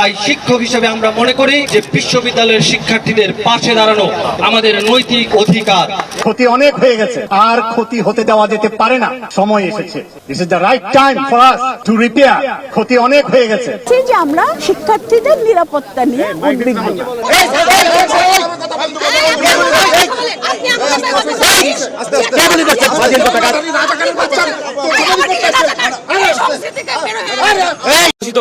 তাই শিক্ষক হিসেবে আমরা মনে করি যে বিশ্ববিদ্যালয়ের শিক্ষার্থীদের পাশে দাঁড়ানো আমাদের নৈতিক অধিকার ক্ষতি অনেক হয়ে গেছে আর ক্ষতি হতে দেওয়া যেতে পারে না সময় এসেছে this is the right time for us to repair ক্ষতি অনেক হয়ে গেছে যে আমরা শিক্ষার্থীদের নিরাপত্তা নিয়ে উদ্বিগ্ন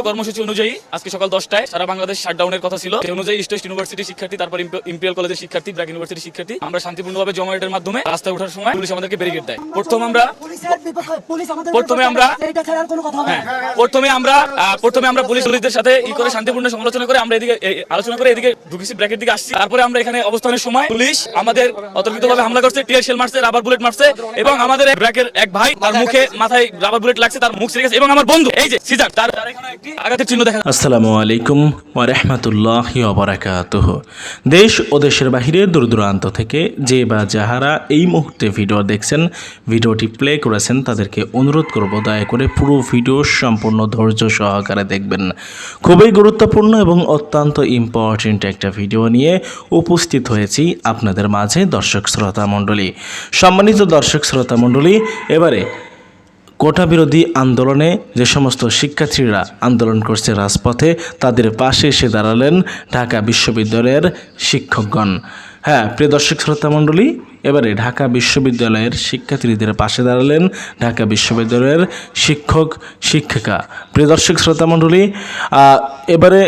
কর্মসূচি অনুযায়ী আজকে সকাল দশটায় সারা বাংলাদেশ শাটডাউনের কথা ছিল। সেই অনুযায়ী ইস্ট ইউনিভার্সিটি শিক্ষার্থী তারপর ইম্পে- ইম্পেরিয়াল কলেজের শিক্ষার্থী ব্র্যাক ইউনিভার্সিটি শিক্ষার্থী আমরা শান্তিপূর্ণভাবে জমায়েতের মাধ্যমে রাস্তায় ওঠার সময় পুলিশ আমাদেরকে ব্যারিকেড দেয়। প্রথম আমরা পুলিশের বিপক্ষে পুলিশ আমাদের প্রথমে আমরা-। হ্যাঁ, প্রথমে আমরা প্রথমে আমরা পুলিশ পুলিশদের সাথে ই করে শান্তিপূর্ণ সমালোচনা করে আমরা এদিকে আলোচনা করে এদিকে ঢুকেছি ব্র্যাকের দিকে আসছি। তারপরে আমরা এখানে অবস্থানের সময় পুলিশ আমাদের অতর্কিতভাবে হামলা করছে টিয়ার শেল মারছে রাবার বুলেট মারছে এবং আমাদের এক ব্র্যাকের এক ভাই তার মুখে মাথায় রাবার বুলেট লাগছে তার মুখ ছিঁড়ে গেছে এবং আমার বন্ধু এই যে সিজার তার তার এখানে একটি আঘাতের চিহ্ন দেখা আসসালামু আলাইকুম। ওরহমতুল্লাহ ওবরাকাতুহ দেশ ও দেশের বাহিরে দূর দূরান্ত থেকে যে বা যাহারা এই মুহূর্তে ভিডিও দেখছেন, ভিডিওটি প্লে করেছেন, তাদেরকে অনুরোধ করব দয়া করে পুরো ভিডিও সম্পূর্ণ ধৈর্য সহকারে দেখবেন। খুবই গুরুত্বপূর্ণ এবং অত্যন্ত ইম্পর্টেন্ট একটা ভিডিও নিয়ে উপস্থিত হয়েছি আপনাদের মাঝে দর্শক শ্রোতা মণ্ডলী। সম্মানিত দর্শক শ্রোতা মণ্ডলী, এবারে কোটা বিরোধী আন্দোলনে যে সমস্ত শিক্ষার্থীরা আন্দোলন করছে রাজপথে, তাদের পাশে এসে দাঁড়ালেন ঢাকা বিশ্ববিদ্যালয়ের শিক্ষকগণ। হ্যাঁ প্রিয় দর্শক শ্রোতা মণ্ডলী, এবারে ঢাকা বিশ্ববিদ্যালয়ের শিক্ষার্থীদের পাশে দাঁড়ালেন ঢাকা বিশ্ববিদ্যালয়ের শিক্ষক, শিক্ষিকা। প্রিয় দর্শক শ্রোতা মণ্ডলী এবারে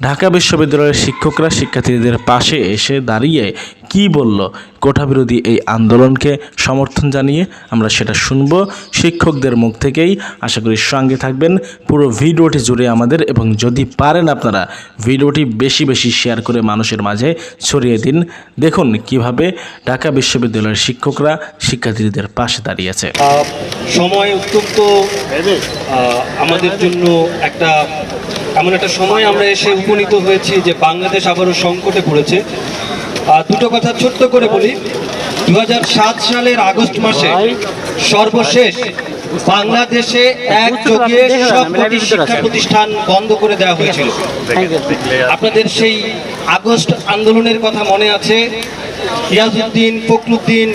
ঢাকা বিশ্ববিদ্যালয়ের শিক্ষকরা শিক্ষার্থীদের পাশে এসে দাঁড়িয়ে কি বলল? কোটা বিরোধী এই আন্দোলনকে সমর্থন জানিয়ে আমরা সেটা শুনব। শিক্ষকদের মুখ থেকেই আশা করি সঙ্গে থাকবেন। পুরো ভিডিওটি জুড়ে আমাদের এবং যদি পারেন আপনারা ভিডিওটি বেশি বেশি শেয়ার করে মানুষের মাঝে ছড়িয়ে দিন। দেখুন কীভাবে ঢাকা বিশ্ববিদ্যালয়ের শিক্ষকরা শিক্ষার্থীদের পাশে দাঁড়িয়েছে সময় অত্যন্ত আমাদের জন্য একটা এমন একটা সময় আমরা এসে উপনীত হয়েছি যে বাংলাদেশ আবারও সংকটে পড়েছে। আহ, দুটো কথা ছোট্ট করে বলি। দু হাজার সাত সালের আগস্ট মাসে সর্বশেষ বাংলাদেশে একযোগে সবকটি শিক্ষা প্রতিষ্ঠান বন্ধ করে দেওয়া হয়েছিল। আপনাদের সেই আগস্ট আন্দোলনের কথা মনে আছে? ইয়াজউদ্দিন ফখরুদ্দিন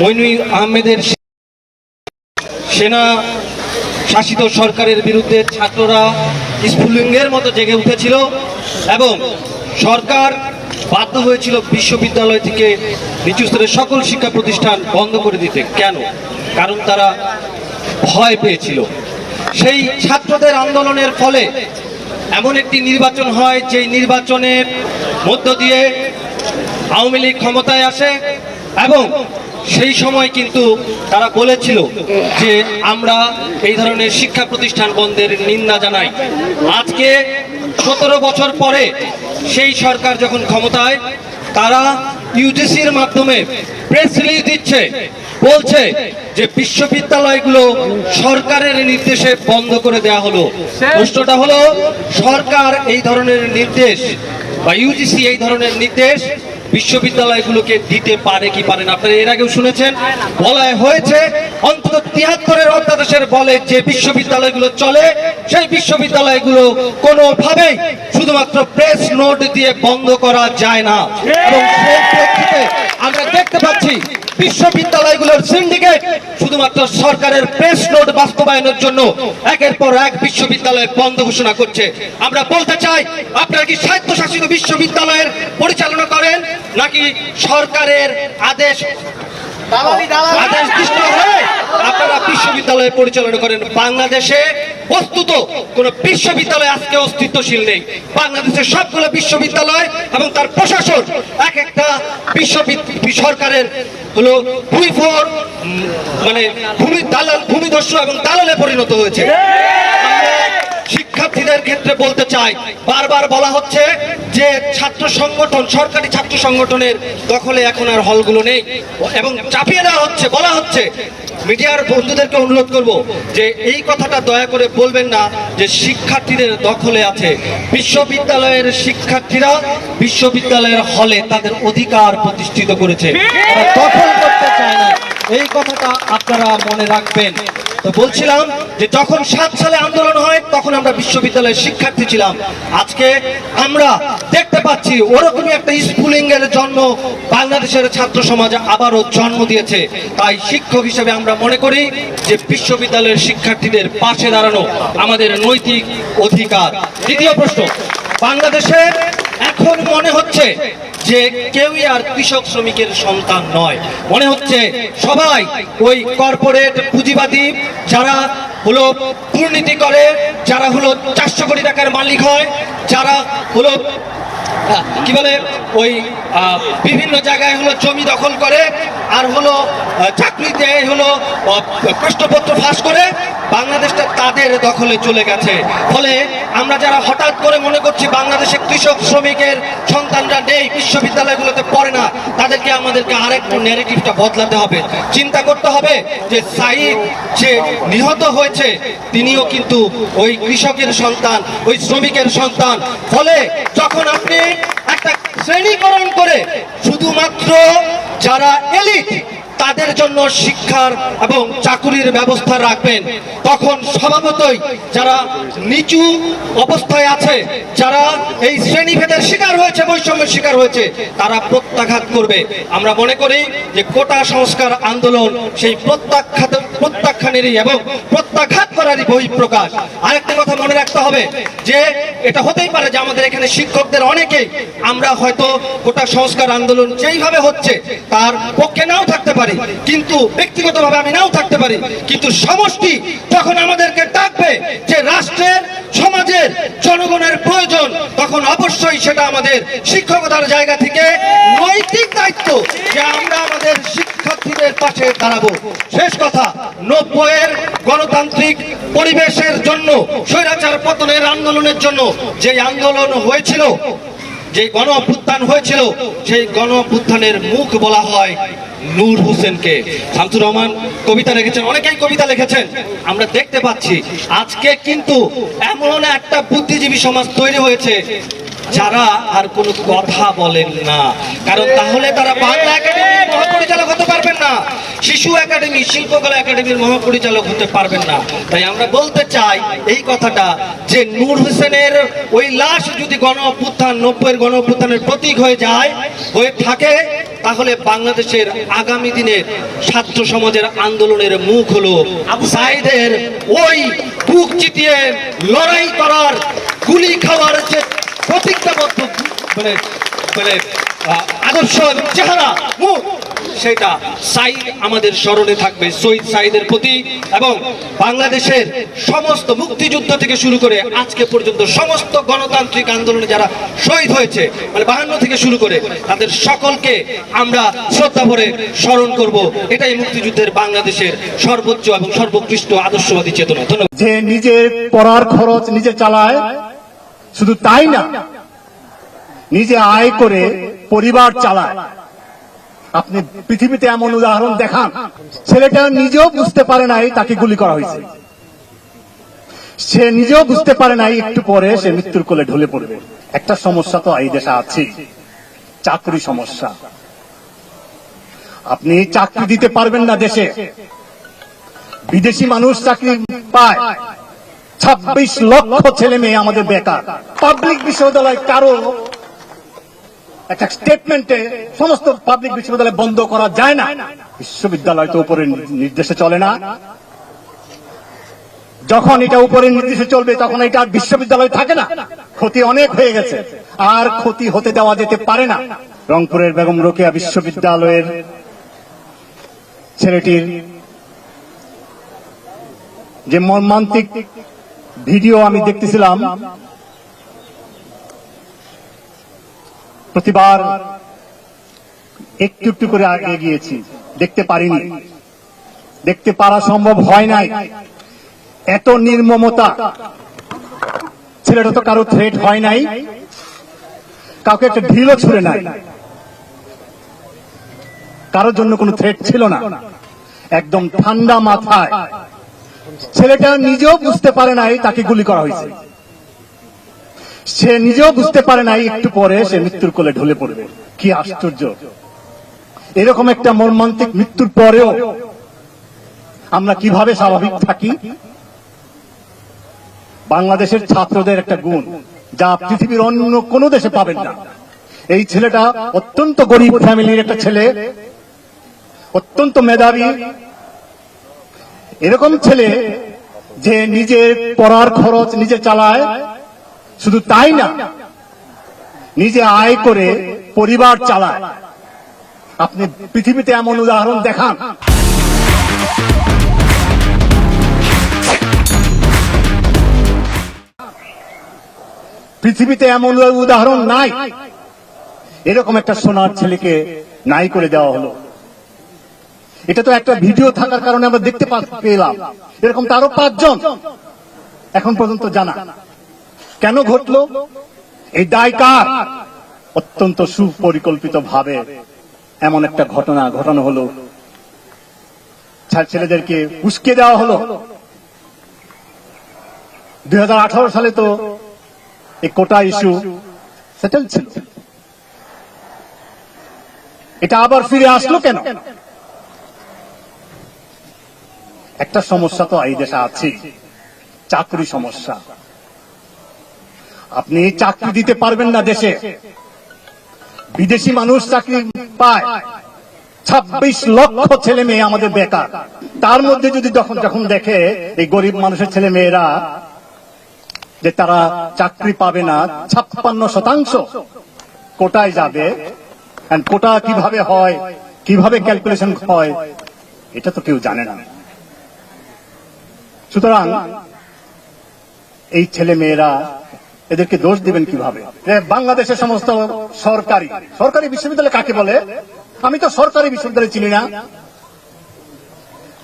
মইনুই আহমেদের সেনা শাসিত সরকারের বিরুদ্ধে ছাত্ররা স্ফুলিঙ্গের মতো জেগে উঠেছিল এবং সরকার বাধ্য হয়েছিল বিশ্ববিদ্যালয় থেকে নিচু স্তরের সকল শিক্ষা প্রতিষ্ঠান বন্ধ করে দিতে। কেন? কারণ তারা ভয় পেয়েছিল। সেই ছাত্রদের আন্দোলনের ফলে এমন একটি নির্বাচন হয় যে নির্বাচনের মধ্য দিয়ে আওয়ামী লীগ ক্ষমতায় আসে এবং সেই সময় কিন্তু তারা বলেছিল যে আমরা এই ধরনের শিক্ষা প্রতিষ্ঠান বন্ধের নিন্দা জানাই। আজকে সতেরো বছর পরে সেই সরকার যখন ক্ষমতায়, তারা ইউজিসির মাধ্যমে প্রেস রিলিজ দিচ্ছে, বলছে যে বিশ্ববিদ্যালয়গুলো সরকারের নির্দেশে বন্ধ করে দেওয়া হলো। প্রশ্নটা হলো, সরকার এই ধরনের নির্দেশ বা ইউজিসি এই ধরনের নির্দেশ বিশ্ববিদ্যালয়গুলোকে দিতে পারে কি পারে না? আপনারা এর আগেও শুনেছেন বলা হয়েছে, অন্তত তিয়াত্তরের অধ্যাদেশের বলে যে বিশ্ববিদ্যালয়গুলো চলে, সেই বিশ্ববিদ্যালয়গুলো কোনোভাবেই শুধুমাত্র প্রেস নোট দিয়ে বন্ধ করা যায় না। এবং সেই প্রেক্ষিতে আমরা দেখতে পাচ্ছি বিশ্ববিদ্যালয়গুলোর সিন্ডিকেট শুধুমাত্র সরকারের প্রেস নোট বাস্তবায়নের জন্য একের পর এক বিশ্ববিদ্যালয় বন্ধ ঘোষণা করছে। আমরা বলতে চাই, আপনারা কি স্বায়ত্তশাসিত বিশ্ববিদ্যালয়ের পরিচালনা করেন নাকি সরকারের আদেশ আদেশ দৃষ্ট হয়ে আপনারা বিশ্ববিদ্যালয় পরিচালনা করেন। বাংলাদেশে বস্তুত কোন বিশ্ববিদ্যালয় আজকে অস্তিত্বশীল নেই। বাংলাদেশের সবগুলো বিশ্ববিদ্যালয় এবং তার প্রশাসন এক একটা বিশ্ববিদ্যালয় সরকারের হলো ফোর মানে ভূমি দালাল ভূমিদস্যু এবং দালালে পরিণত হয়েছে। শিক্ষার্থীদের ক্ষেত্রে বলতে চাই, বারবার বলা হচ্ছে যে ছাত্র সংগঠন, সরকারি ছাত্র সংগঠনের দখলে এখন আর হলগুলো নেই। এবং চাপিয়ে দেওয়া হচ্ছে, বলা হচ্ছে, মিডিয়ার বন্ধুদেরকে অনুরোধ করব যে এই কথাটা দয়া করে বলবেন না যে শিক্ষার্থীদের দখলে আছে। বিশ্ববিদ্যালয়ের শিক্ষার্থীরা বিশ্ববিদ্যালয়ের হলে তাদের অধিকার প্রতিষ্ঠিত করেছে। দখল করতে চায় না। এই কথাটা আপনারা মনে রাখবেন। তো বলছিলাম যে যখন সাত সালে আন্দোলন হয়, তখন আমরা বিশ্ববিদ্যালয়ের শিক্ষার্থী ছিলাম। আজকে আমরা দেখতে পাচ্ছি, ওরকমই একটা স্কুলিং এর জন্ম বাংলাদেশের ছাত্র সমাজ আবারও জন্ম দিয়েছে। তাই শিক্ষক হিসেবে আমরা মনে করি যে বিশ্ববিদ্যালয়ের শিক্ষার্থীদের পাশে দাঁড়ানো আমাদের নৈতিক অধিকার। দ্বিতীয় প্রশ্ন, বাংলাদেশে এখন মনে হচ্ছে যে কেউই আর কৃষক শ্রমিকের সন্তান নয়। মনে হচ্ছে সবাই ওই কর্পোরেট পুঁজিবাদী যারা হলো দুর্নীতি করে, যারা হলো চারশো কোটি টাকার মালিক হয়, যারা হলো কি বলে, ওই বিভিন্ন জায়গায় হলো জমি দখল করে, আর হলো চাকরিতে হলো প্রশ্নপত্র ফাঁস করে বাংলাদেশটা তাদের দখলে চলে গেছে। ফলে আমরা যারা হঠাৎ করে মনে করছি বাংলাদেশে কৃষক, শ্রমিকের সন্তানরা নেই, বিশ্ববিদ্যালয়গুলোতে পড়ে না, তাদেরকে আমাদেরকে আরেকটু ন্যারেটিভটা বদলাতে হবে। চিন্তা করতে হবে যে সাইদ যে নিহত হয়েছে, তিনিও কিন্তু ওই কৃষকের সন্তান, ওই শ্রমিকের সন্তান। ফলে যখন আপনি একটা শ্রেণীকরণ করে, শুধুমাত্র যারা এলিট তাদের জন্য শিক্ষার এবং চাকুরির ব্যবস্থা রাখবেন। তখন স্বভাবতই যারা নিচু অবস্থায় আছে, যারা এই শ্রেণীভেদের শিকার হয়েছে, বৈষম্যের শিকার হয়েছে, তারা প্রত্যাঘাত করবে। আমরা মনে করি যে কোটা সংস্কার আন্দোলন সেই প্রত্যাখ্যাত প্রত্যাখ্যানেরই এবং প্রত্যাঘাত করারই বহিঃপ্রকাশ। আরেকটা কথা মনে রাখতে হবে যে, এটা হতেই পারে যে আমাদের এখানে শিক্ষকদের অনেকেই আমরা হয়তো কোটা সংস্কার আন্দোলন যেইভাবে হচ্ছে তার পক্ষে নাও থাকতে পারি, কিন্তু ব্যক্তিগতভাবে আমি নাও থাকতে পারি, কিন্তু সমষ্টি যখন আমাদেরকে ডাকবে যে রাষ্ট্রের, সমাজের, জনগণের প্রয়োজন, তখন অবশ্যই সেটা আমাদের শিক্ষকতার জায়গা থেকে নৈতিক দায়িত্ব যে আমরা আমাদের শিক্ষার্থীদের পাশে দাঁড়াবো। শেষ কথা নব্বইয়ের গণতান্ত্রিক পরিবেশের জন্য, স্বৈরাচার পতনের আন্দোলনের জন্য যে আন্দোলন হয়েছিল, যে গণ হয়েছিল, সেই গণ মুখ বলা হয় নূর হোসেনকে। শামসুর রহমান কবিতা লিখেছেন, অনেকেই কবিতা লিখেছেন, আমরা দেখতে পাচ্ছি। আজকে কিন্তু এমন একটা বুদ্ধিজীবী সমাজ তৈরি হয়েছে যারা আর কোনো কথা বলেন না। কারণ তাহলে তারা বাংলা একাডেমির মহাপরিচালক হতে পারবেন না। শিশু একাডেমি শিল্পকলা একাডেমির মহাপরিচালক হতে পারবেন না। তাই আমরা বলতে চাই এই কথাটা যে নূর হোসেনের ওই লাশ যদি গণ অভ্যুত্থান নব্বইয়ের গণ অভ্যুত্থানের প্রতীক হয়ে যায় হয়ে থাকে তাহলে বাংলাদেশের আগামী দিনের ছাত্র সমাজের আন্দোলনের মুখ হলো সাইদের ওই বুক চিতিয়ে লড়াই করার গুলি খাওয়ার যে প্রতিজ্ঞাবদ্ধ মানে মানে আদর্শ চেহারা সেটা সাইদ আমাদের স্মরণে থাকবে, শহীদ সাইদের প্রতি, এবং বাংলাদেশের সমস্ত মুক্তিযুদ্ধ থেকে শুরু করে আজকে পর্যন্ত সমস্ত গণতান্ত্রিক আন্দোলনে যারা শহীদ হয়েছে মানে বাহান্ন থেকে শুরু করে, তাদের সকলকে আমরা শ্রদ্ধা ভরে স্মরণ করব। এটাই মুক্তিযুদ্ধের বাংলাদেশের সর্বোচ্চ এবং সর্বোৎকৃষ্ট আদর্শবাদী চেতনা। ধন্যবাদ। যে নিজের পড়ার খরচ নিজে চালায় শুধু তাই না, নিজে আয় করে পরিবার চালায়। আপনি পৃথিবীতে এমন উদাহরণ দেখান, ছেলেটা নিজেও বুঝতে পারে নাই তাকে গুলি করা হয়েছে। সে নিজেও বুঝতে পারে নাই একটু পরে সে মৃত্যুর কোলে ঢলে পড়বে। একটা সমস্যা তো এই দেশে আছে, চাকরি সমস্যা। আপনি চাকরি দিতে পারবেন না দেশে। বিদেশি মানুষ চাকরি পায়। ছাব্বিশ লক্ষ ছেলে মেয়ে আমাদের বেকার। পাবলিক বিশ্ববিদ্যালয় কারও একটা স্টেটমেন্টে সমস্ত পাবলিক বিশ্ববিদ্যালয় বন্ধ করা যায় না। বিশ্ববিদ্যালয় তো উপরে নির্দেশে চলে না। যখন এটা উপরের নির্দেশে চলবে, তখন এটা আর বিশ্ববিদ্যালয় থাকে না। ক্ষতি অনেক হয়ে গেছে। আর ক্ষতি হতে দেওয়া যেতে পারে না। রংপুরের বেগম রোকেয়া বিশ্ববিদ্যালয়ের ছেলেটির যে মর্মান্তিক ভিডিও আমি দেখতেছিলাম। প্রতিবার একটু একটু করে এগিয়ে গিয়েছি। দেখতে পারিনি। দেখতে পারা সম্ভব হয় নাই। এত নির্মমতা। ছেলেটা তো কারও থ্রেট হয় নাই। কাউকে একটা ঢিলও ছুড়ে নাই। কারোর জন্য কোনো থ্রেট ছিল না। একদম ঠান্ডা মাথায়। ছেলেটা নিজেও বুঝতে পারে নাই তাকে গুলি করা হয়েছে। সে নিজেও বুঝতে পারে নাই একটু পরে সে মৃত্যুর কোলে ঢলে পড়বে। কি আশ্চর্য। এরকম একটা মর্মান্তিক মৃত্যুর পরেও আমরা কীভাবে স্বাভাবিক থাকি? বাংলাদেশের ছাত্রদের একটা গুণ, যা পৃথিবীর অন্য কোনো দেশে পাবেন না। এই ছেলেটা অত্যন্ত গরিব ফ্যামিলির একটা ছেলে, অত্যন্ত মেধাবী এরকম ছেলে যে নিজের পড়ার খরচ নিজে চালায়, শুধু তাই না, নিজে আয় করে পরিবার চালায়। আপনি পৃথিবীতে এমন উদাহরণ দেখান। পৃথিবীতে এমন উদাহরণ নাই। এরকম একটা সোনার ছেলেকে নাই করে দেওয়া হলো। এটা তো একটা ভিডিও থাকার কারণে আমরা দেখতে পেলাম। এরকম তো আরও পাঁচজন। এখন পর্যন্ত জানা। কেন ঘটলো? এই দায় কার? অত্যন্ত সুপরিকল্পিত ভাবে এমন একটা ঘটনা ঘটানো হলো। ছেলেদেরকে উস্কে দেওয়া হলো। দুই হাজার আঠারো সালে তো এই কোটা ইস্যু সেটেল ছিল। এটা আবার ফিরে আসলো কেন? একটা সমস্যা তো এই দেশে আছে চাকরি সমস্যা। আপনি চাকরি দিতে পারবেন না দেশে। বিদেশি মানুষ চাকরি পায়। ছাব্বিশ লক্ষ ছেলে মেয়ে আমাদের বেকার। তার মধ্যে যদি যখন যখন দেখে এই গরিব মানুষের ছেলে মেয়েরা যে তারা চাকরি পাবে না, ছাপ্পান্ন শতাংশ কোটায় যাবে। কোটা কীভাবে হয়, কীভাবে ক্যালকুলেশন হয়, এটা তো কেউ জানে না। সুতরাং এই ছেলে মেয়েরা এদেরকে দোষ দিবেন কীভাবে? বাংলাদেশের সমস্ত সরকারি সরকারি বিশ্ববিদ্যালয় কাকে বলে? আমি তো সরকারি বিশ্ববিদ্যালয় চিনি না।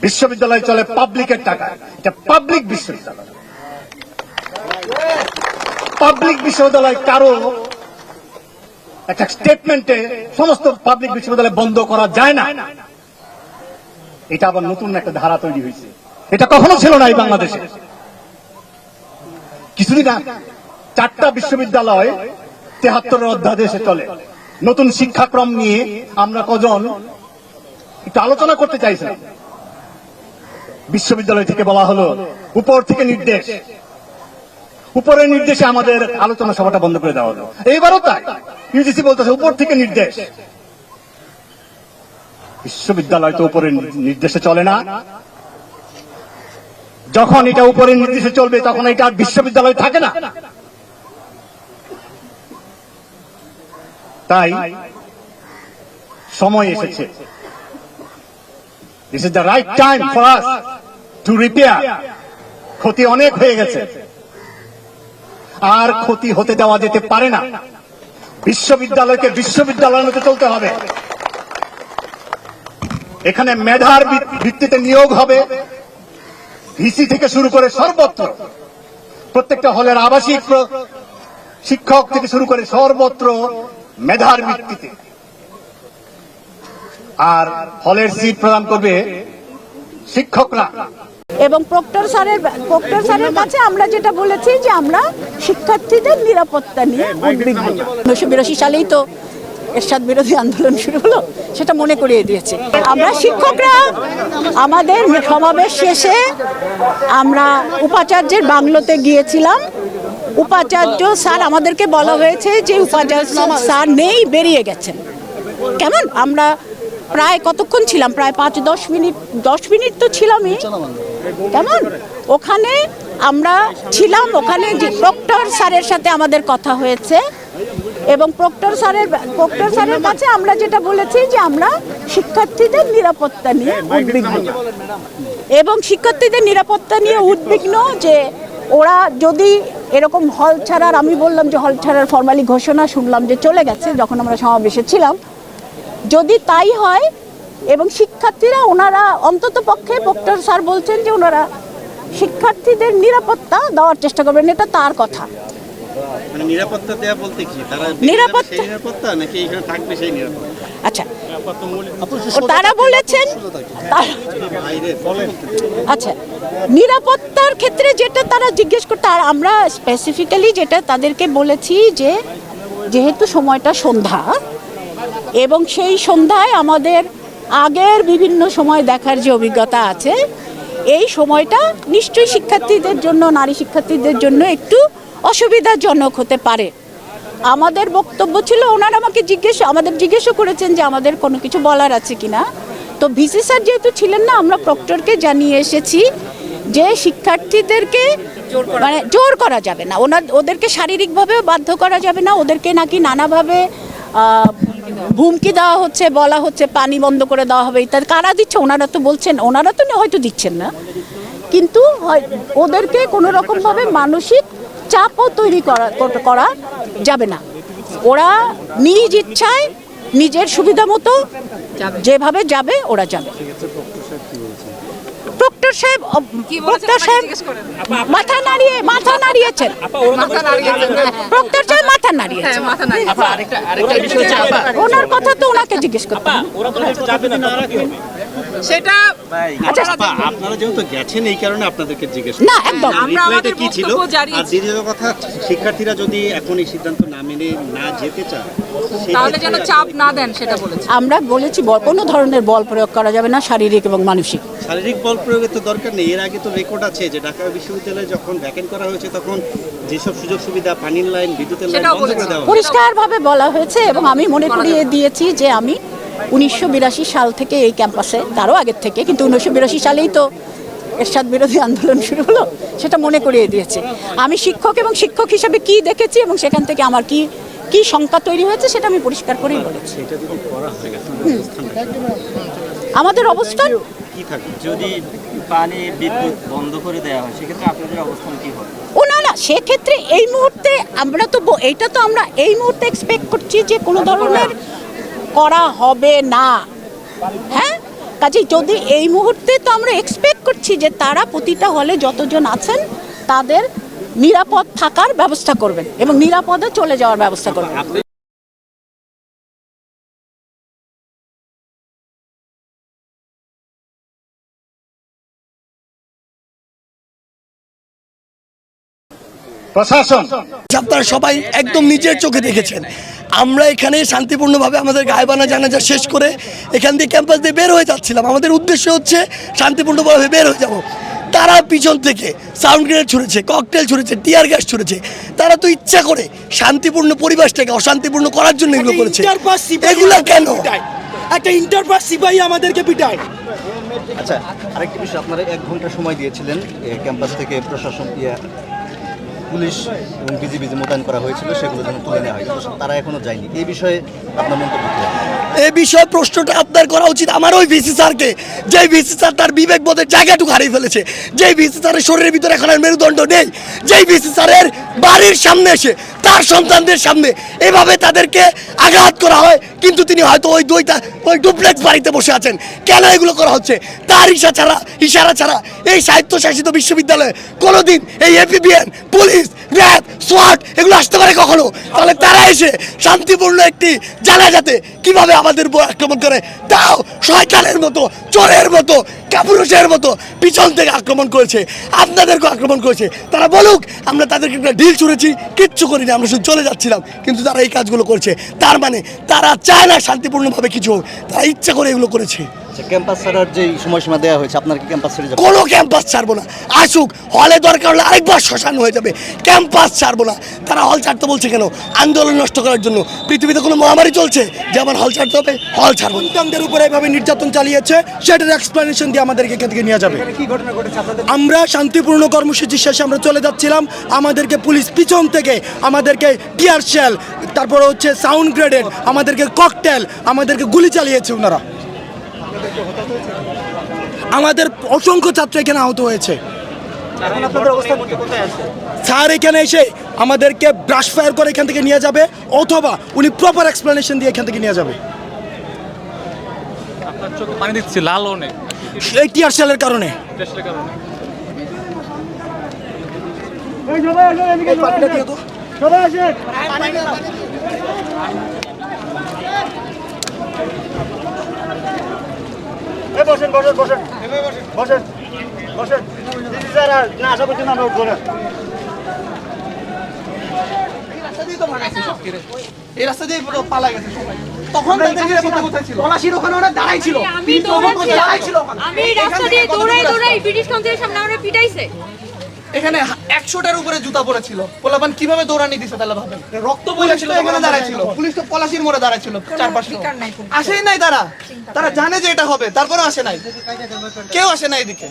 বিশ্ববিদ্যালয় চলে পাবলিকের টাকা এটা পাবলিক বিশ্ববিদ্যালয়। পাবলিক বিশ্ববিদ্যালয় কারও একটা স্টেটমেন্টে সমস্ত পাবলিক বিশ্ববিদ্যালয় বন্ধ করা যায় না। এটা আবার নতুন একটা ধারা তৈরি হয়েছে। এটা কখনো ছিল না এই বাংলাদেশে। কিছুদিন চারটা বিশ্ববিদ্যালয় তেহাত্তরের অধ্যাদেশে চলে। নতুন শিক্ষাক্রম নিয়ে আমরা কজন একটু আলোচনা করতে চাইছিলাম। বিশ্ববিদ্যালয় থেকে বলা হলো, উপর থেকে নির্দেশ। উপরের নির্দেশে আমাদের আলোচনা সভাটা বন্ধ করে দেওয়া হলো। এইবারও তাই। ইউজিসি বলতেছে উপর থেকে নির্দেশ। বিশ্ববিদ্যালয় তো উপরের নির্দেশে চলে না। যখন এটা উপরের নির্দেশে চলবে, তখন এটা আর বিশ্ববিদ্যালয় থাকে না। তাই সময় এসেছে। This is the right time for us to repair ক্ষতি অনেক হয়ে গেছে। আর ক্ষতি হতে দেওয়া যেতে পারে না। বিশ্ববিদ্যালয়কে বিশ্ববিদ্যালয়ের মতো চলতে হবে। এখানে মেধার ভিত- ভিত্তিতে নিয়োগ হবে। ভিসি থেকে শুরু করে সর্বত্র। প্রত্যেকটা হলের আবাসিক শিক্ষক থেকে শুরু করে সর্বত্র মেধার ভিত্তিতে। আর হলের সিট প্রদান করবে শিক্ষকরা। এবং প্রক্টর স্যারের প্রক্টর স্যারের কাছে আমরা যেটা বলেছি যে আমরা শিক্ষার্থীদের নিরাপত্তা নিয়ে উদ্বিগ্ন। উনিশশো বিরাশি সালেই তো এরশাদ বিরোধী আন্দোলন শুরু হলো, সেটা মনে করিয়ে দিয়েছে। আমরা শিক্ষকরা, আমাদের সমাবেশ শেষে আমরা উপাচার্যের বাংলোতে গিয়েছিলাম। উপাচার্য স্যার, আমাদেরকে বলা হয়েছে যে উপাচার্য স্যার নেই, বেরিয়ে গেছেন। কেমন? আমরা প্রায় কতক্ষণ ছিলাম? প্রায় পাঁচ, দশ মিনিট দশ মিনিট তো ছিলামই। কেমন? ওখানে আমরা ছিলাম, ওখানে প্রক্টর স্যারের সাথে আমাদের কথা হয়েছে। এবং প্রক্টর স্যারের প্রক্টর স্যারের কাছে আমরা যেটা বলেছি যে আমরা শিক্ষার্থীদের নিরাপত্তা নিয়ে উদ্বিগ্ন। এবং শিক্ষার্থীদের নিরাপত্তা নিয়ে উদ্বিগ্ন যে ওরা যদি এরকম হল ছাড়ার আমি বললাম যে হল ছাড়ার ফর্মালি ঘোষণা শুনলাম যে চলে গেছে যখন আমরা সমাবেশে ছিলাম। যদি তাই হয় এবং শিক্ষার্থীরা ওনারা অন্তত পক্ষে প্রক্টর স্যার বলছেন যে ওনারা শিক্ষার্থীদের নিরাপত্তা দেওয়ার চেষ্টা করবেন এটা তার কথা। মানে নিরাপত্তা দেয়া বলতে কি? তারা নিরাপত্তা- নিরাপত্তা নাকি এখানে থাকবে সেই নিরাপত্তা? আচ্ছা। তারা বলেছেন তারা- বাইরে বলেন। আচ্ছা। নিরাপত্তার ক্ষেত্রে যেটা তারা জিজ্ঞেস করতে আর আমরা স্পেসিফিক্যালি যেটা তাদেরকে বলেছি যে যেহেতু সময়টা সন্ধ্যা এবং সেই সন্ধ্যায় আমাদের আগের বিভিন্ন সময় দেখার যে অভিজ্ঞতা আছে এই সময়টা নিশ্চয়ই শিক্ষার্থীদের জন্য নারী শিক্ষার্থীদের জন্য একটু অসুবিধাজনক হতে পারে। আমাদের বক্তব্য ছিল ওনারা আমাকে জিজ্ঞেস আমাদের জিজ্ঞেসও করেছেন যে আমাদের কোনো কিছু বলার আছে কিনা। তো ভিসি স্যার যেহেতু ছিলেন না আমরা প্রক্টরকে জানিয়ে এসেছি যে শিক্ষার্থীদেরকে মানে জোর করা যাবে না। ওনার ওদেরকে শারীরিকভাবেও বাধ্য করা যাবে না ওদেরকে নাকি নানাভাবে হুমকি দেওয়া হচ্ছে, বলা হচ্ছে, পানি বন্ধ করে দেওয়া হবে, ইত্যাদি। কারা দিচ্ছে? ওনারা তো বলছেন, ওনারা তো হয়তো দিচ্ছেন না। কিন্তু ওদেরকে কোনো রকমভাবে মানসিক চাপও তৈরি করা করা যাবে না। ওরা নিজ ইচ্ছায় নিজের সুবিধা মতো যেভাবে যাবে, ওরা যাবে। প্রক্টর সাহেব ডক্টর সাহেব মাথা নাড়িয়ে মাথা নাড়িয়েছেন। ডক্টর সাহেব মাথা নাড়িয়েছেন। ওনার কথা তো ওনাকে জিজ্ঞেস করতে হবে। সেটা আচ্ছা আপা, আপনারা যেহেতু গেছেন এই কারণে আপনাদেরকে জিজ্ঞেস না একদম। আমরা আমাদের কি ছিল? আর দ্বিতীয় কথা শিক্ষার্থীরা যদি এখন এই সিদ্ধান্ত না মেনে না যেতে চায় তাহলে যেন চাপ না দেন সেটা বলেছে। আমরা বলেছি কোনো ধরনের বল প্রয়োগ করা যাবে না শারীরিক এবং মানসিক। শারীরিক বল প্রয়োগের তো দরকার নেই। এর আগে তো রেকর্ড আছে যে ঢাকা বিশ্ববিদ্যালয়ে যখন ভ্যাকেন্ট করা হয়েছে তখন যেসব সুযোগ সুবিধা পানির লাইন বিদ্যুতের লাইন বন্ধ করে দেওয়া পরিষ্কারভাবে বলা হয়েছে এবং আমি মনে করিয়ে দিয়েছি যে আমি উনিশশো বিরাশি সাল থেকে এই ক্যাম্পাসে তারও আগের থেকে কিন্তু উনিশশো বিরাশি সালেই তো এরশাদ বিরোধী আন্দোলন শুরু হলো সেটা মনে করিয়ে দিয়েছে। আমি শিক্ষক এবং শিক্ষক হিসেবে কি দেখেছি এবং সেখান থেকে আমার কি কি শঙ্কা তৈরি হয়েছে সেটা আমি পরিষ্কার করেই বলেছি। আমাদের অবস্থান? যদি পানি বিদ্যুৎ বন্ধ করে দেওয়া হয় সেক্ষেত্রে আপনাদের অবস্থান কি হবে? ও না না সেক্ষেত্রে এই মুহূর্তে আমরা তো এইটা তো আমরা এই মুহূর্তে এক্সপেক্ট করছি যে কোনো ধরনের করা হবে না। হ্যাঁ? কাজেই যদি এই মুহূর্তে তো আমরা এক্সপেক্ট করছি যে তারা প্রতিটা হলে যতজন আছেন, তাদের নিরাপদ থাকার ব্যবস্থা করবেন এবং নিরাপদে চলে যাওয়ার ব্যবস্থা করবেন। প্রশাসন। আপনারা সবাই একদম নিজের চোখে দেখেছেন। আমরা এখানে শান্তিপূর্ণভাবে আমাদের গায়েবানা জানাজা শেষ করে এখান দিয়ে ক্যাম্পাস দিয়ে বের হয়ে যাচ্ছিলাম। আমাদের উদ্দেশ্য হচ্ছে শান্তিপূর্ণভাবে বের হয়ে যাব। তারা পিছন থেকে সাউন্ড গ্রেনেড ছুড়েছে ককটেল ছুড়েছে টিয়ার গ্যাস ছুড়েছে। তারা তো ইচ্ছা করে শান্তিপূর্ণ পরিবেশটাকে অশান্তিপূর্ণ করার জন্য এগুলো করেছে। এগুলা কেন? একটা ইন্টারপাস সিপাহী আমাদেরকে পিটায়। আচ্ছা আরেকটি বিষয় আপনারা এক ঘণ্টা সময় দিয়েছিলেন ক্যাম্পাস থেকে প্রশাসন ইয়ে, পুলিশ এবং বিজিবি যে মোতায়েন করা হয়েছিল, সেগুলো যেন তুলে নেওয়া হয়। কিন্তু তারা এখনও যায়নি। এই বিষয়ে আপনার মন্তব্য কি? এ বিষয়ে প্রশ্নটা আপনার করা উচিত। আমার ওই ভিসি স্যারকে, যে ভিসি স্যার তার বিবেক বোধের জায়গাটুকু হারিয়ে ফেলেছে। যে ভিসি স্যারের শরীরের ভিতরে এখন আর মেরুদণ্ড নেই যে ভিসি স্যারের বাড়ির সামনে এসে, তার সন্তানদের সামনে এভাবে তাদেরকে আঘাত করা হয়। কিন্তু তিনি হয়তো ওই দুইটা, ওই ডুপ্লেক্স বাড়িতে বসে আছেন। কেন এগুলো করা হচ্ছে? তার ইশা ছাড়া, ইশারা ছাড়া এই স্বায়ত্তশাসিত বিশ্ববিদ্যালয়ে কোনোদিন এই এপিবিএন পুলিশ, র্যাব সোয়াট এগুলো আসতে পারে কখনো? তাহলে তারা এসে শান্তিপূর্ণ একটি জানাজাতে কীভাবে আমাদের উপর আক্রমণ করে? তাও শয়তানের মতো, চোরের মতো, কাপুরুষের মতো পিছন থেকে আক্রমণ করেছে আপনাদেরকে আক্রমণ করেছে। তারা বলুক, আমরা তাদেরকে একটা ঢিল ছুঁড়েছি, কিচ্ছু করিনি, আমরা শুধু চলে যাচ্ছিলাম, কিন্তু তারা এই কাজগুলো করছে। তার মানে তারা চায় না শান্তিপূর্ণভাবে কিছু হোক, তারা ইচ্ছা করে এগুলো করেছে। আচ্ছা ক্যাম্পাস ছাড়ার যে সময়সীমা দেওয়া হয়েছে আপনার কি ক্যাম্পাস ছেড়ে যাবেন? কোনো ক্যাম্পাস ছাড়বো না। আসুক হলে দরকার হলে আরেকবার শ্মশান হয়ে যাবে। ক্যাম্পাস ছাড়বো না। তারা হল ছাড়তে বলছে কেন? আন্দোলন নষ্ট করার জন্য। পৃথিবীতে কোনো মহামারী চলছে? যে আমার হল ছাড়তে হবে হল ছাড়বো সন্তানদের উপরে এভাবে নির্যাতন চালিয়েছে সেটার এক্সপ্লেনেশন দিয়ে আমাদেরকে এখান থেকে নিয়ে যাবে। আমরা শান্তিপূর্ণ কর্মসূচি শেষে আমরা চলে যাচ্ছিলাম। আমাদেরকে পুলিশ পিছন থেকে আমাদেরকে টিয়ার শেল তারপরে হচ্ছে সাউন্ড গ্রেডেড আমাদেরকে ককটেল আমাদেরকে গুলি চালিয়েছে ওনারা। আমাদের অসংখ্য ছাত্র এখানে আহত হয়েছে। স্যার এখানে এসে আমাদেরকে ব্রাশ ফায়ার করে এখান থেকে নিয়ে যাবে অথবা উনি প্রপার এক্সপ্লেনেশন দিয়ে এখান থেকে নিয়ে যাবে। পানি দিচ্ছি লাল অনেক এই টিয়ার সেলের কারণে। পানিটা দিয়ে দাও। বসেন বসেন বসেন। বসেন বসেন। না আশা করছি না আমরা উঠবো না। এই রাস্তা দিয়ে পালা গেছে সবাই। তখন তাদের নিরাপত্তা কোথায় ছিল। পলাশির ওখানে ওরা দাঁড়াই ছিল। আমি রাস্তা দিয়ে দৌড়াই দৌড়াই ব্রিটিশ কাউন্সিলের সামনে আমরা পিটাইছে। এখানে একশোটার উপরে জুতা পড়েছিল। পোলাপান কীভাবে দৌড়ানি দিছে তাহলে ভাবেন রক্ত বলেছিল এখানে দাঁড়ায় ছিল। পুলিশ তো পলাশির মোড়ে দাঁড়ায় ছিল চারপাশে। আসেই নাই তারা। তারা জানে যে এটা হবে তারপরেও আসে নাই। কেউ আসে নাই এদিকে।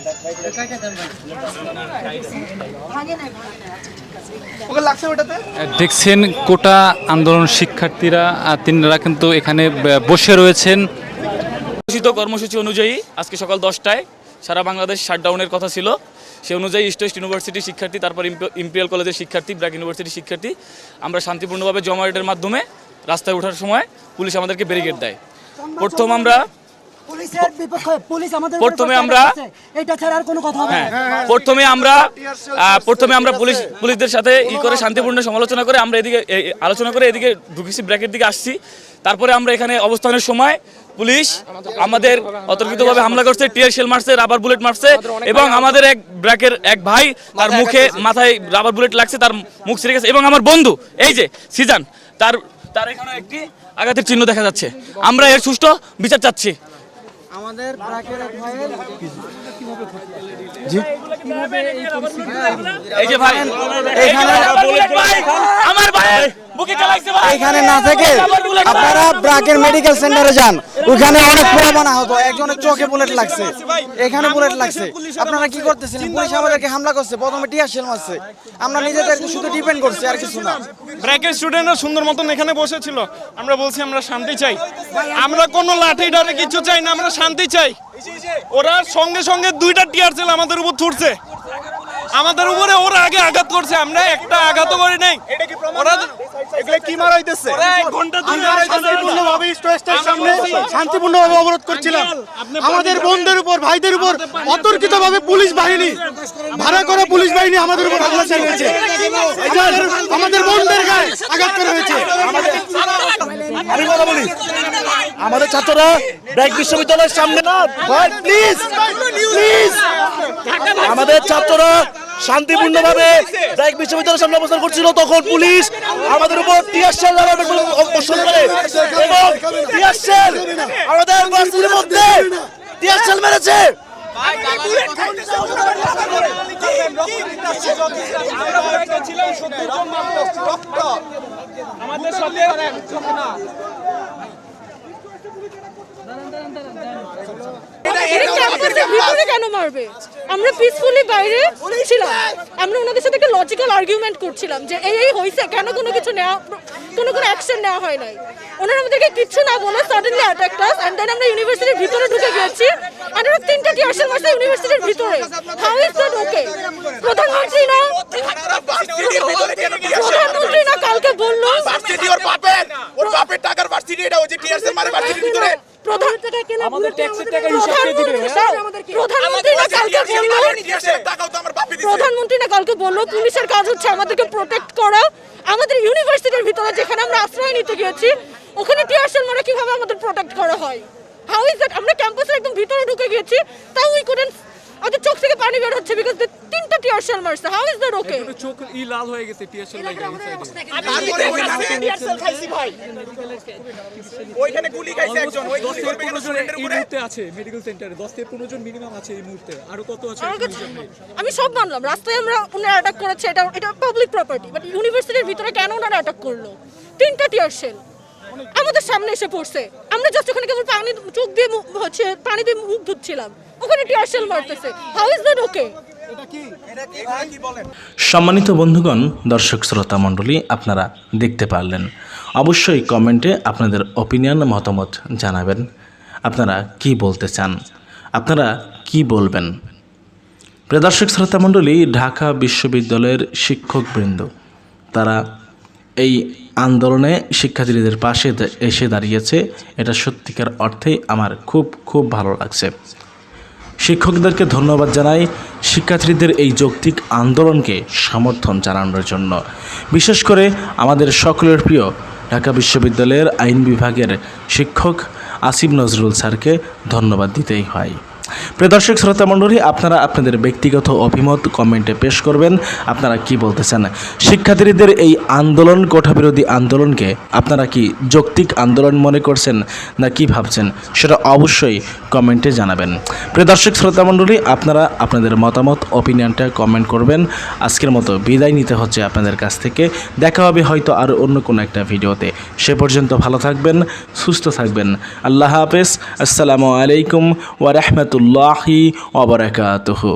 ওকে লাগছে ওটাতে? দেখছেন কোটা আন্দোলন শিক্ষার্থীরা তিনারা কিন্তু এখানে বসে রয়েছেন। ঘোষিত কর্মসূচি অনুযায়ী আজকে সকাল দশটায় সারা বাংলাদেশ শাটডাউনের কথা ছিল। সে অনুযায়ী ইস্ট ওয়েস্ট ইউনিভার্সিটির শিক্ষার্থী তারপর ইম্পে- ইম্পেরিয়াল কলেজের শিক্ষার্থী ব্র্যাক ইউনিভার্সিটির শিক্ষার্থী আমরা শান্তিপূর্ণভাবে জমায়েটের মাধ্যমে রাস্তায় ওঠার সময় পুলিশ আমাদেরকে ব্যারিকেড দেয়। প্রথম আমরা পুলিশের বিপক্ষে পুলিশ আমাদের প্রথমে আমরা এটা ছাড়া আর কোনো কথা হবে হ্যাঁ প্রথমে আমরা প্রথমে আমরা পুলিশ পুলিশদের সাথে ই করে শান্তিপূর্ণ সমালোচনা করে আমরা এদিকে আলোচনা করে এদিকে ঢুকেছি ব্র্যাকের দিকে আসছি। তারপরে আমরা এখানে অবস্থানের সময় পুলিশ আমাদের অতর্কিতভাবে হামলা করছে টিয়ার শেল মারছে রাবার বুলেট মারছে এবং আমাদের এক ব্র্যাকের এক ভাই তার মুখে মাথায় রাবার বুলেট লাগছে তার মুখ ছিঁড়ে গেছে এবং আমার বন্ধু এই যে সিজান তার তার এখানে একটি আঘাতের চিহ্ন দেখা যাচ্ছে। আমরা এর সুষ্ঠু বিচার চাচ্ছি। আমাদের এই যে ভাই এখানে আমার ভাই বুকে চালাইছে ভাই। এখানে না থেকে আপনারা ব্রাকের মেডিকেল সেন্টারে যান। ওখানে অনেক প্রমাণ হতো একজনের চোখে বুলেট লাগছে। এখানে বুলেট লাগছে। আপনারা কি করতেছিলেন পুলিশ আমাদেরকে হামলা করছে প্রথমে টিয়ার শেল মারছে। আমরা নিজেদেরকে শুধু ডিপেন্ড করছি আর কিছু না। ব্র্যাকের স্টুডেন্টরা সুন্দর মতন এখানে বসেছিল। আমরা বলছি আমরা শান্তি চাই। আমরা কোনো লাঠি ডারে কিছু চাই না আমরা শান্তি চাই। ওরা সঙ্গে সঙ্গে দুইটা টিয়ার সেল আমাদের উপর ছুটছে। আমাদের উপরে ওরা আগে আঘাত করছে আমরা একটা আঘাতও করি নাই। ওরা এগুলো কি সামনে শান্তিপূর্ণভাবে অবরোধ করছিলাম। আমাদের উপর ভাইদের উপর অতর্কিতভাবে পুলিশ বাহিনী ভাড়া করা পুলিশ বাহিনী আমাদের উপর হামলা চালিয়েছে। আমাদের গায়ে আঘাত করা হয়েছে। আমি কথা বলি। আমাদের ছাত্ররা ব্র্যাক বিশ্ববিদ্যালয়ের সামনে না ভাই প্লিজ প্লিজ আমাদের ছাত্ররা শান্তিপূর্ণভাবে ব্র্যাক বিশ্ববিদ্যালয়ের সামনে অবস্থান করছিল। তখন পুলিশ আমাদের উপর টিয়ার শেল বর্ষণ করে এবং টিয়ার শেল আমাদের বাসির মধ্যে টিয়ার শেল মেরেছে। ভিতরে কেন মারবে? আমরা পিসফুলি বাইরে ছিলাম। আমরা ওনাদের সাথে একটা লজিক্যাল আর্গুমেন্ট করছিলাম যে এই এই হয়েছে কেন কোনো কিছু নেওয়া কোনো কোনো অ্যাকশন নেওয়া হয় নাই। ওনারা আমাদেরকে কিচ্ছু না বলে suddenly attack us and then আমরা ইউনিভার্সিটির ভিতরে ঢুকে গেছি আর ওরা তিনটা টিয়ারশেল মারছে ইউনিভার্সিটির ভিতরে। হাউ ইজ দ্যাট ওকে প্রধানমন্ত্রী না প্রধানমন্ত্রী না কালকে বলল প্রধান আমাদের ট্যাক্সের টাকা হিসাব কে দিবে প্রধানমন্ত্রী না কালকে বলল প্রধানমন্ত্রী না কালকে বলল পুলিশের কাজ হচ্ছে আমাদেরকে প্রোটেক্ট করা। আমাদের ইউনিভার্সিটির ভিতরে যেখানে আমরা আশ্রয় নিতে গিয়েছি ওখানে টিয়ারশেল মারা কীভাবে আমাদের প্রোটেক্ট করা হয়? হাউ ইজ দ্যাট আমরা ক্যাম্পাসের একদম ভিতরে ঢুকে গিয়েছি তাও উই কুডেন্ট আমাদের চোখ থেকে পানি বের হচ্ছে বিকজ টিয়ারশেল মারছে হাউ ইজ দ্যাট ওকে একটু চোখ ই লাল হয়ে গেছে টিয়ার ওইখানে গুলি খাইছে একজন ওই গুলি করবে কেন স্টুডেন্টের উপরে আছে মেডিকেল সেন্টারে দশ থেকে পনেরো জন মিনিমাম আছে এই মুহূর্তে। আরও কত আছে? আমি সব মানলাম। রাস্তায় আমরা ওনারা অ্যাটাক করেছে এটা এটা পাবলিক প্রপার্টি বাট ইউনিভার্সিটির ভিতরে কেন ওনারা অ্যাটাক করল? তিনটা টিয়ার আমাদের সামনে এসে পড়ছে। আমরা জাস্ট ওখানে কেবল পানি চোখ দিয়ে মুখ- হচ্ছে পানি দিয়ে মুখ ধুচ্ছিলাম। ওখানে টিয়ার শেল মারতেছে। হাউ ইজ দ্যাট ওকে সম্মানিত বন্ধুগণ দর্শক শ্রোতা মণ্ডলী আপনারা দেখতে পারলেন। অবশ্যই কমেন্টে আপনাদের ওপিনিয়ন মতামত জানাবেন। আপনারা কি বলতে চান? আপনারা কি বলবেন? প্রিয় দর্শক শ্রোতা মণ্ডলী ঢাকা বিশ্ববিদ্যালয়ের শিক্ষকবৃন্দ তারা এই আন্দোলনে শিক্ষার্থীদের পাশে এসে দাঁড়িয়েছে। এটা সত্যিকার অর্থেই আমার খুব খুব ভালো লাগছে। শিক্ষকদেরকে ধন্যবাদ জানাই শিক্ষার্থীদের এই যৌক্তিক আন্দোলনকে সমর্থন জানানোর জন্য। বিশেষ করে আমাদের সকলের প্রিয় ঢাকা বিশ্ববিদ্যালয়ের আইন বিভাগের শিক্ষক আসিফ নজরুল স্যারকে ধন্যবাদ দিতেই হয়। প্রিয় দর্শক, শ্রোতা মণ্ডলী, আপনারা আপনাদের ব্যক্তিগত অভিমত কমেন্টে পেশ করবেন। আপনারা কি বলতেছেন? শিক্ষার্থীদের এই আন্দোলন, কোঠাবিরোধী আন্দোলনকে আপনারা কি যৌক্তিক আন্দোলন মনে করছেন না কি ভাবছেন? সেটা অবশ্যই কমেন্টে জানাবেন। প্রিয় দর্শক, শ্রোতা মণ্ডলী, আপনারা আপনাদের মতামত অপিনিয়নটা কমেন্ট করবেন। আজকের মতো বিদায় নিতে হচ্ছে আপনাদের কাছ থেকে। দেখা হবে হয়তো আরও অন্য কোনো একটা ভিডিওতে। সে পর্যন্ত ভালো থাকবেন, সুস্থ থাকবেন। আল্লাহ হাফেজ। আসসালামু আলাইকুম ওয়া রাহমাতুল্লাহি। ওয়া বারাকাতুহু।